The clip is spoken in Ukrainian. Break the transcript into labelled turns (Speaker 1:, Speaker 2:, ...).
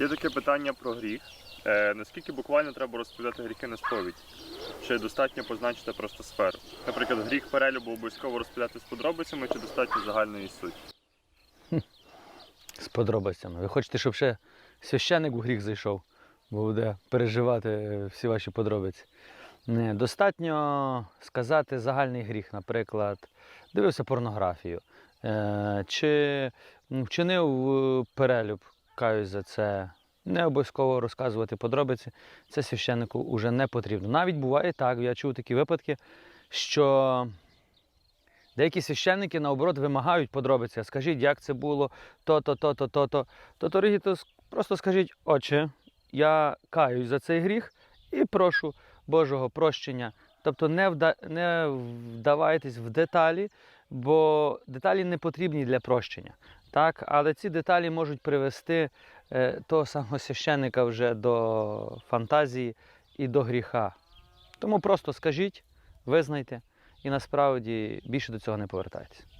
Speaker 1: Є таке питання про гріх. Е, наскільки буквально треба розповідати гріхи на сповідь? Чи достатньо позначити просто сферу? Наприклад, гріх перелюбу обов'язково розповідати з подробицями, чи достатньо загальної суті?
Speaker 2: з подробицями. Ви хочете, щоб ще священник у гріх зайшов, бо буде переживати е, всі ваші подробиці. Не, достатньо сказати загальний гріх, наприклад, дивився порнографію, е, чи вчинив е, перелюб, каюсь за це. Не обов'язково розказувати подробиці, це священнику вже не потрібно. Навіть буває так, я чув такі випадки, що Деякі священники, наоборот, вимагають подробиці. Скажіть, як це було, то-то, то-то, то-то. То, дорогі, то просто скажіть, отче, я каюсь за цей гріх і прошу Божого прощення. Тобто не вдавайтесь в деталі, бо деталі не потрібні для прощення. Так? Але ці деталі можуть привести е, того самого священника вже до фантазії і до гріха. Тому просто скажіть, визнайте і насправді більше до цього не повертайтеся.